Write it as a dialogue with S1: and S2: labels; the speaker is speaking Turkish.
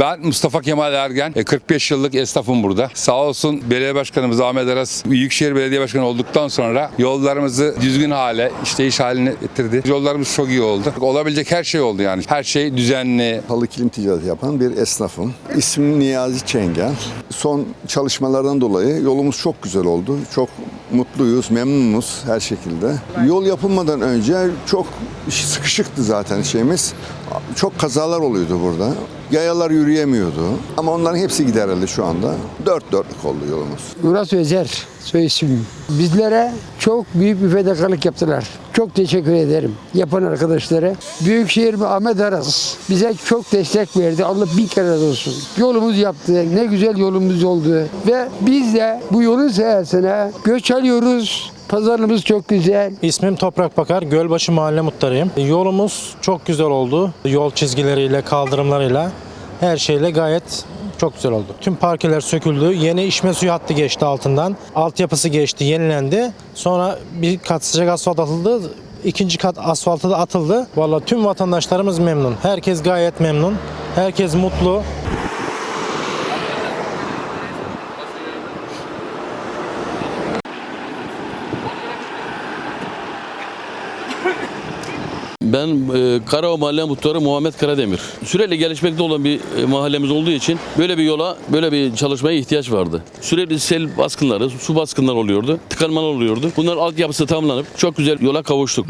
S1: Ben Mustafa Kemal Ergen, e, 45 yıllık esnafım burada. Sağ olsun belediye başkanımız Ahmet Aras, Büyükşehir Belediye Başkanı olduktan sonra yollarımızı düzgün hale, işleyiş haline getirdi. Yollarımız çok iyi oldu. Olabilecek her şey oldu yani. Her şey düzenli,
S2: Halı kilim ticareti yapan bir esnafım. İsmim Niyazi Çengel. Son çalışmalardan dolayı yolumuz çok güzel oldu. Çok mutluyuz, memnunuz her şekilde. Yol yapılmadan önce çok sıkışıktı zaten şeyimiz. Çok kazalar oluyordu burada. Yayalar yürüyemiyordu. Ama onların hepsi giderildi şu anda. Dört dörtlük oldu yolumuz.
S3: Murat Özer soy ismim. Bizlere çok büyük bir fedakarlık yaptılar. Çok teşekkür ederim yapan arkadaşlara. Büyükşehir ve Ahmet Aras bize çok destek verdi. Allah bin kere razı olsun. Yolumuz yaptı. Ne güzel yolumuz oldu. Ve biz de bu yolun sayesinde göç alıyoruz. Pazarımız çok güzel.
S4: İsmim Toprak Bakar, Gölbaşı Mahalle Muhtarıyım. Yolumuz çok güzel oldu. Yol çizgileriyle, kaldırımlarıyla, her şeyle gayet çok güzel oldu. Tüm parkeler söküldü. Yeni içme suyu hattı geçti altından. Altyapısı geçti, yenilendi. Sonra bir kat sıcak asfalt atıldı. İkinci kat asfaltı da atıldı. Vallahi tüm vatandaşlarımız memnun. Herkes gayet memnun. Herkes mutlu.
S5: Ben e, Karao Mahalle Muhtarı Muhammed Karademir. Sürekli gelişmekte olan bir e, mahallemiz olduğu için böyle bir yola, böyle bir çalışmaya ihtiyaç vardı. Sürekli sel baskınları, su baskınları oluyordu, tıkanmalar oluyordu. Bunların altyapısı tamamlanıp çok güzel yola kavuştuk.